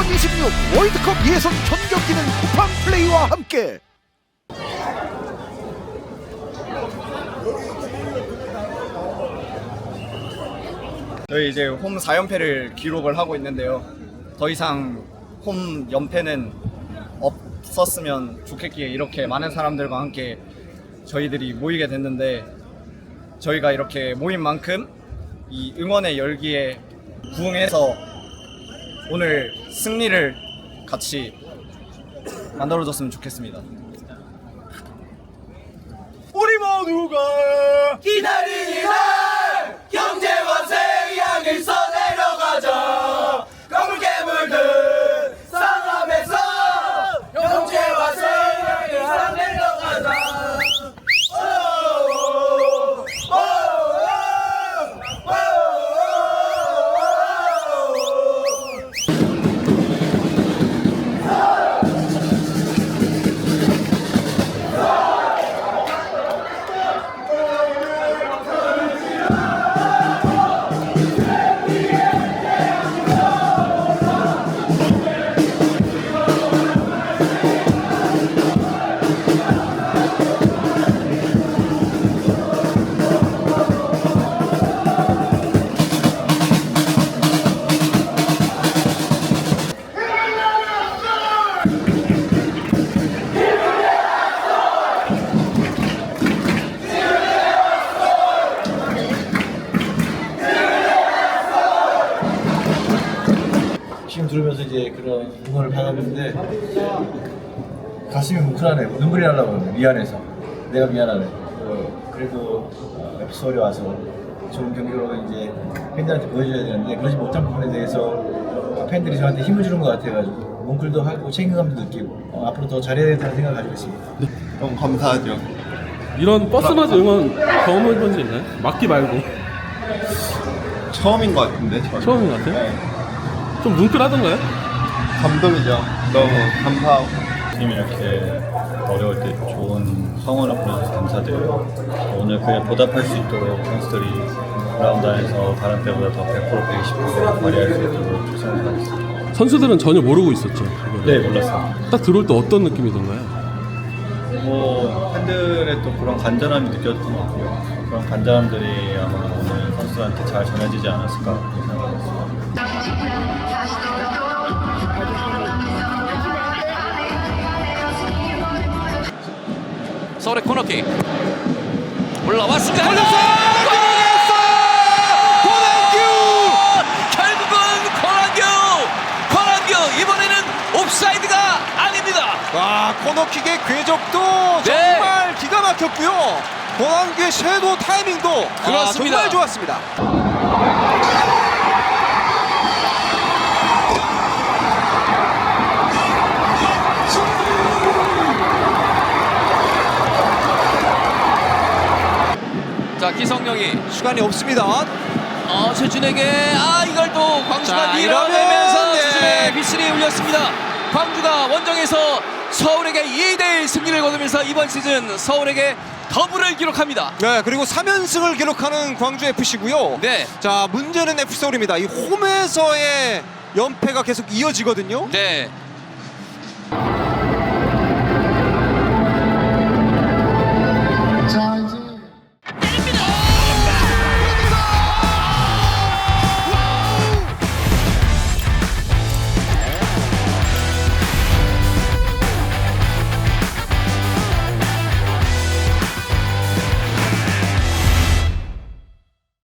2026 월드컵 예선 전 경기는 쿠팡 플레이와 함께 저희 이제 홈 4연패를 기록을 하고 있는데요. 더 이상 홈 연패는 없었으면 좋겠기에 이렇게 많은 사람들과 함께 저희들이 모이게 됐는데 저희가 이렇게 모인 만큼 이 응원의 열기에 부응해서 오늘 승리를 같이 만들어줬으면 좋겠습니다. 우리 모두가 기다 들으면서 이제 그런 응원을 받았는데 가슴이 뭉클하네 눈물이 나려고 그러네 미안해서 내가 미안하네 어, 그래도 어, 에피소드에 와서 좋은 경기로 이제 팬들한테 보여줘야 되는데 그러지 못한 부분에 대해서 어, 팬들이 저한테 힘을 주는 것 같아가지고 뭉클도 하고 책임감도 느끼고 어, 앞으로 더 잘해야 된다는 생각을 가지고 있습니다 너무 감사하죠. 이런 버스마저 응원 경험해본 적 있나요? 막기 말고 처음인 것 같은데 저는. 처음인 것 같아요? 네. 좀 뭉클하던가요? 감동이죠. 너무 감사하고. 팀이 이렇게 어려울 때 좋은 성원을 보내줘서 감사드려요. 오늘 그에 보답할 수 있도록 선수들이 그라운드 안에서 다른 때보다 더 100% 120% 발휘할 수 있도록 최선을 다했습니다. 선수들은 전혀 모르고 있었죠. 이거를. 네, 몰랐어요. 딱 들어올 때 어떤 느낌이던가요? 뭐 팬들의 또 그런 간절함이 느껴졌던 것 같고요. 그런 간절함들이 아마 오늘 선수들한테 잘 전해지지 않았을까 그렇게 생각합니다. 서울의 코너킥 올라왔습니다. 권한규 결국은 권한규 권한규 이번에는 옵사이드가 아닙니다. 와 코너킥의 궤적도 네. 정말 기가 막혔고요. 권한규의 섀도우 타이밍도 아, 그렇습니다. 정말 좋았습니다. 자 기성용이 시간이 없습니다. 어, 최준에게 아 이걸 또 광주가 자, 밀어내면서 이러면, 네. 최준의 빗슬이 울렸습니다. 광주가 원정에서 서울에게 2대1 승리를 거두면서 이번 시즌 서울에게 더블을 기록합니다. 네 그리고 3연승을 기록하는 광주 FC고요. 네. 자 문제는 FC 서울입니다. 이 홈에서의 연패가 계속 이어지거든요. 네.